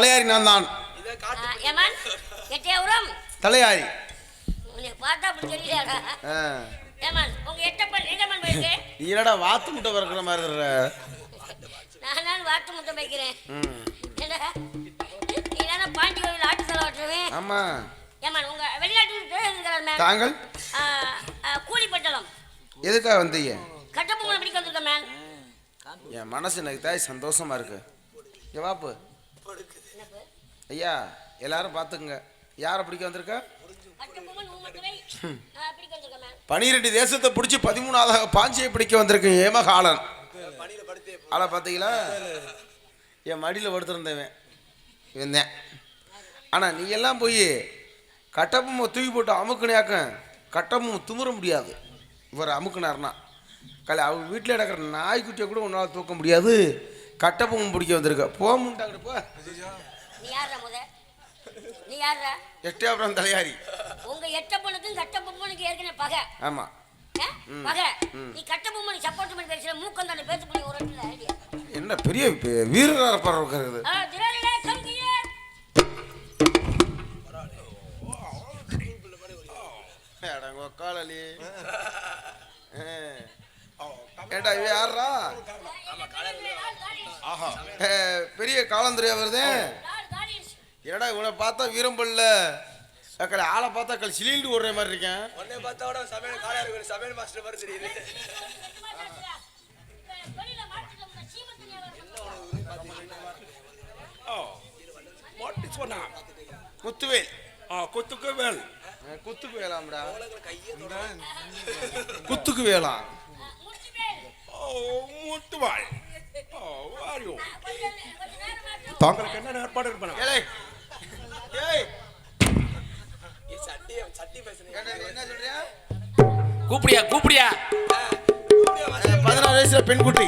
தலையாரி நான் தான் ஆ, ஏமான் எட்டையாபுரம் தலையாரி. என்னடா வாத்து முட்டை பறக்கிற மாதிரி நான் தான் வாட்டு முட்டை வைக்கிறேன் பாண்டி கோவில் ஆட்டு செலவு ஆமா. ஏமான் உங்க வெளிநாட்டு தாங்கள்? கூலி பட்டலம் எதுக்காக வந்தீங்க? கட்டப்பொம்மனை பிடிக்க வந்திருக்கேன் மேம். என் மனசு எனக்கு தாய் சந்தோஷமா இருக்கு. வாப்பு ஐயா எல்லாரும் பார்த்துக்குங்க. யாரை பிடிக்க வந்திருக்கா? பனிரெண்டு தேசத்தை பிடிச்சி பதிமூணாவதாக பாஞ்சியை பிடிக்க வந்திருக்கு ஏமகாலன் ஆளை பார்த்தீங்களா? என் மடியில் படுத்திருந்தவன். இவன் ஆனால் நீ எல்லாம் போய் கட்டப்பொம்மை தூக்கி போட்டு அமுக்குனியாக்க கட்டப்பொம்மை துமுற முடியாது. இவர் அமுக்குனார்னா கலை அவங்க வீட்டில் நடக்கிற நாய்க்குட்டியை கூட உன்னால் தூக்க முடியாது. கட்டப்பொம்மை பிடிக்க வந்திருக்க. போக முண்டாங்கப்பா நீ யாரா முத? நீ யாரா எட்டியாபுரம் தலையாரி. உங்க எட்டப்பனுக்கும் கட்டப்பொம்மனுக்கு ஏற்கனவே பகை. ஆமாம் ஆ? பகை. நீ கட்டப்பொம்மனுக்கு சப்போர்ட் பண்ணி பேசுற மூக்கம் தானே பேச முடியும் ஒரு இடத்துல ஐடியா என்ன பெரிய பெ- வீரராக இருக்கிறது ஆ, திரளிலே come here. அடங்க காலலி. ஏண்டா இவ யாரா ஏ, பெரிய காலந்துரையா வருதே நாலு காலிஸ். ஏடா இவனை பார்த்தா வீரம்பல்ல அக்கடை ஆளை பார்த்தா கல் சிலிண்டு ஓடுற மாதிரி இருக்கேன். உன்னை பார்த்தா கூட சமையல் காலையா இருக்கு சமையல் மாஸ்டர் மாதிரி தெரியுது. வெளியில மாட்டிட்டோம்னா சீமந்தனியா வரணும். வாட் இஸ் ஒன் குத்துவேல் ஆ கொத்துக்கு வேல். ஆ, குத்துக்கு வேலாம்டா. குத்துக்கு வேலாம் பேர். ஓ முத்துவாள் தாங்களுக்கு என்ன ஏற்பாடு சொல்றியா? கூப்பிடியா கூப்பிடியா? பதினாறு வயசுல பெண் குட்டி.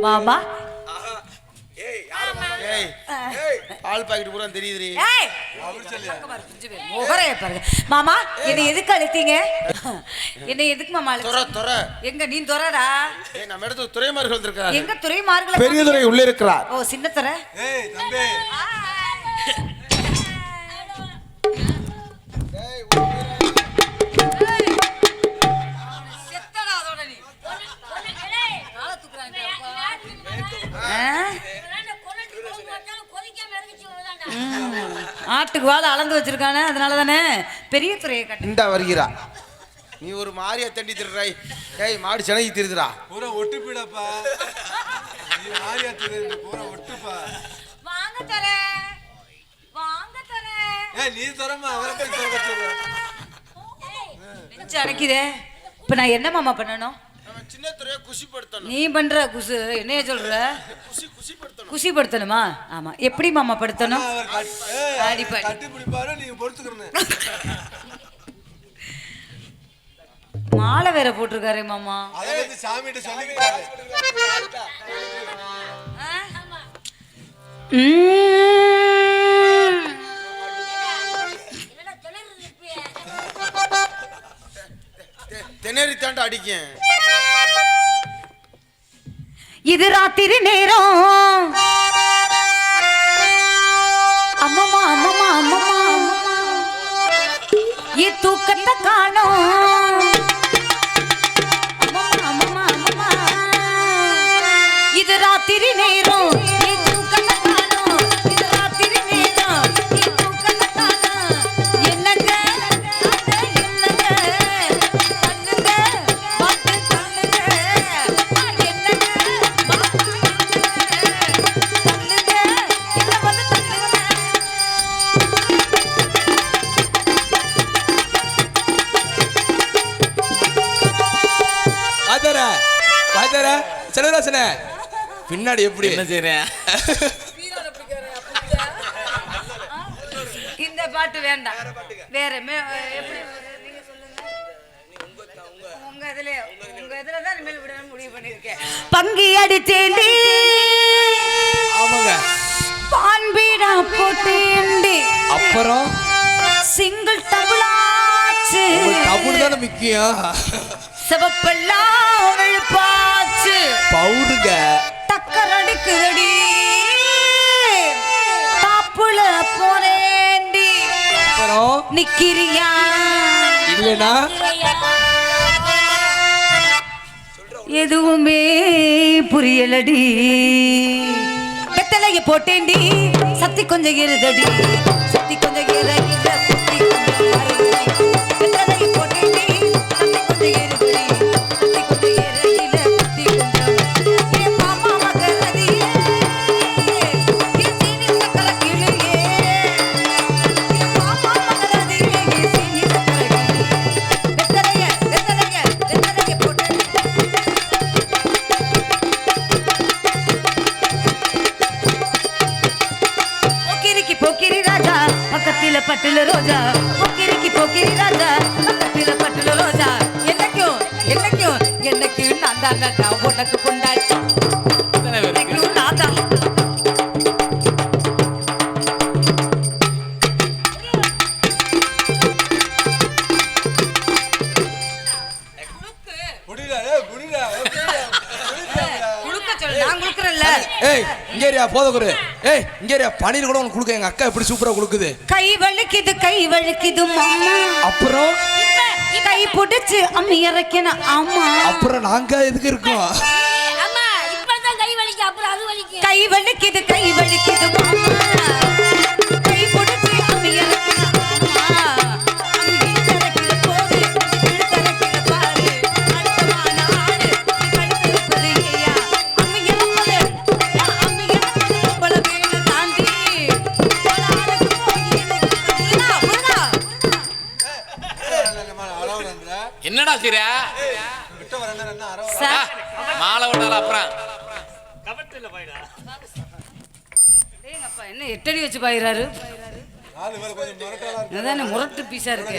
மாமா பால் பாக்கெட் பூரா தெரியுதுரி ஏய்! முகரைய பாருங்க. மாமா என்னை எதுக்கு அழுத்தீங்க? என்னை எதுக்கு மாமா துற துற எங்க நீ துறடா ஏய் நம்ம இடத்துக்கு துறைமார்கள் வந்திருக்காரு. எங்க துறை மார்கல பெரிய துறை உள்ளே இருக்கிறார். ஓ சின்ன துறை ஏய் ஆட்டுக்கு வாழை அளந்து வச்சிருக்கானே அதனால தானே பெரிய துறையை கட்டு இந்த வருகிறா. நீ ஒரு மாரியா தண்டி திருறாய் ஏய் மாடு செனகி திருதுடா பூரா ஒட்டு போயிடப்பா நீ மாறியா தெரியுது பூரா ஒட்டுப்பா. வாங்க துறை வாங்க துறை ஏய் நீ தரமா அவரை போய் சொல்லு நெஞ்சு அடைக்குதே. இப்ப நான் என்ன மாமா பண்ணணும்? சின்ன துறையை குஷிப்படுத்தணும். நீ பண்ற குசு என்னைய சொல்ற? குஷி குஷிப்படுத்தணும் குஷிப்படுத்தணுமா ஆமா எப்படி மாமா படுத்தணும் மாலை வேற போட்டிருக்காரே மாமா? திணறி தாண்டா அடிக்கேன் இது ராத்திரி நேரம். அம்மம்மா அம்மம்மா அம்மம்மா. அம்மம்மா இ தூக்கத்தை காணோம். செலவராசனே பின்னாடி எப்படி? என்ன செய்யறேன் இந்த பாட்டு வேண்டாம். வேற எப்படி பங்கி அடித்தேன் பான்பீடா போட்டேன்டி. அப்புறம்? சிங்கிள் டபுளாச்சு டபுள் தானே முக்கியம். செவப்பெல்லாம் வெளுப்பா. என்னாச்சு பவுடுங்க. டக்கர் அடிக்குதடி தாப்புல போறேண்டி. அப்புறம்? நிக்கிறியா? இல்லனா எதுவுமே புரியலடி. வெத்தலைய போட்டேண்டி. சத்தி கொஞ்சம் இருதடி. சத்தி கொஞ்சம் இற పట్టుల రోజా పొకిరికి పొకిరి రాజా కట్టిల పట్టుల రోజా ఎన్నక్యో ఎన్నక్యో ఎన్నక్యో నందాన్నట ఉనకు కొండాచి ஏய் இங்கேரியா போதகுரு ஏய் இங்கேரியா பணியில் கூட உனக்கு கொடுக்க எங்க அக்கா எப்படி சூப்பரா கொடுக்குது? கை வழுக்கிது கை வழுக்கிது மாமா அப்புறம்? கை பிடிச்சு அம்மி இறக்கணும் அம்மா. அப்புறம் நாங்க எதுக்கு இருக்கோம்? என்னடா சிர. மாலை விட்டால அப்புறம்? என்ன எட்டடி வச்சு பாயிறாரு? முரட்டு பீஸா இருக்கு.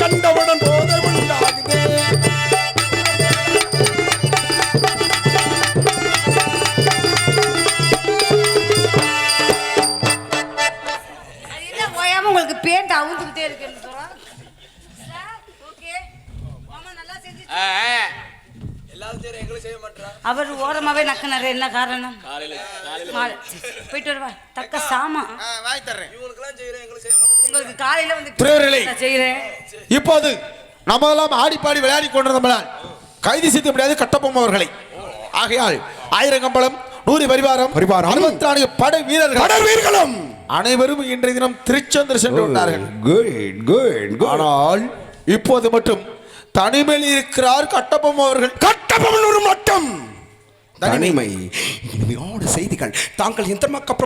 கண்டு என்ன காரணம். போயிட்டு வருவா தக்க சாமா. வாங்கி தர்றேன். உங்களுக்கு காலையில வந்து செய்யறேன். இப்போது நம்ம எல்லாம் ஆடி பாடி விளையாடி கொண்டிருந்தோம்னால் கைது செய்து முடியாது கட்டபொம்மை அவர்களை. ஆகையால் ஆயிரங்கம்பளம் நூறு பரிவாரம் பரிவாரம். அறுபத்தி நான்கு படை வீரர்கள் கடல் வீர்களும் அனைவரும் இன்றைய தினம் திருச்செந்தூர் சென்று விட்டார்கள். குட் குட் குட் ஆனால் இப்போது மட்டும் தனிமையில் இருக்கிறார் கட்டபொம்மை அவர்கள். கட்டபொம்மனூர் மட்டும்! தனிமை. இனிமையான செய்திகள். தாங்கள் எந்த மக்கள்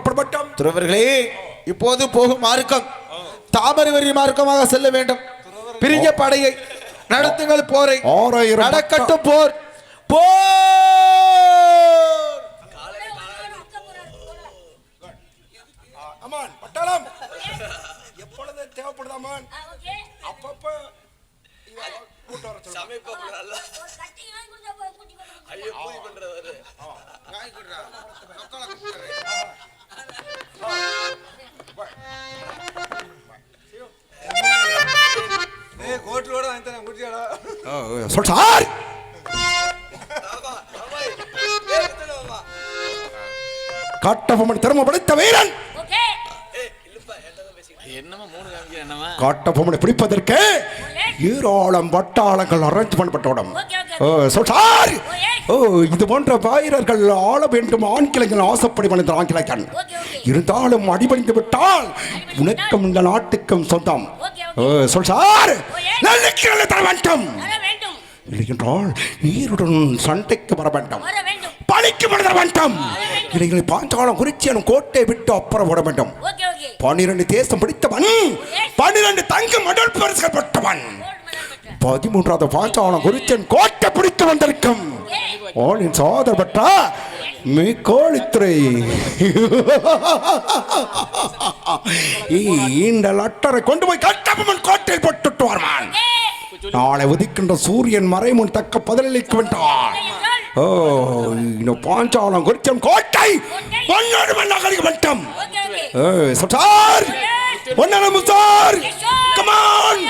துறவர்களே இப்போது போகும் மார்க்கம் தாமரை வரி மார்க்கமாக செல்ல வேண்டும். பிரிஞ்ச படையை நடத்துங்கள் போரை. நடக்கட்டும் போர். போர்! அம்மான் பட்டாளம். எப்பொழுது தேவைப்படுது அம்மான் ஆ, ஓகே. அப்பப்ப கூட்டு வர சொல்லுங்க ஒரு கட்டி வாங்கி கொடுத்தா போய் ஏய் வாங்கி தரேன் சொல் சார்! கட்டபொம்மன் திறமை படைத்த வீரன்! ஓகே. காட்டபொம்மனை பிடிப்பதற்கு ஏராளம் வட்டாளங்கள் அரேஞ்ச் பண்ணப்பட்டோடும் ஓகே, ஓகே. ஓ, இது போன்ற வீரர்கள் ஆள வேண்டும். ஆங்கிலங்கள் ஆசைப்படி மனித ஓகே, ஓகே. இருந்தாலும் அடிபணிந்து விட்டால் உனக்கும் இந்த நாட்டுக்கும் சொந்தம். சொல் சார். வேண்டும். வர வேண்டும். இல்லை என்றால் நீருடன் சண்டைக்கு வர வேண்டும். பழிக்கு மனிதர வேண்டும். இளைஞர்களை பாஞ்சாலம் குறிச்சியனும் கோட்டை விட்டு அப்புறம் விட வேண்டும். பன்னிரண்டு தேசம் பிடித்தவன். பன்னிரண்டு தங்க மடல் பரிசுகள் பெற்றவன். பதிமூன்றாவது பாஞ்சாலம் குறிச்சன் கோட்டை பிடித்து வந்திருக்கும். ஓனின் சோதரப்பட்டா மீ கோழித்துறை இந்த லட்டரை கொண்டு போய் கட்டபொம்மன் கோட்டை போட்டுட்டு வருவான். நாளை உதிக்கின்ற சூரியன் மறைமுன் தக்க பதிலளிக்க வேண்டான் ஓ இந்த பாஞ்சாலம் குறிச்சம் கோட்டை ஒன்னோடு மண்ணாக மட்டும் ஓகே ஓகே ஏய் சார் ஒன்னு சார் கமான்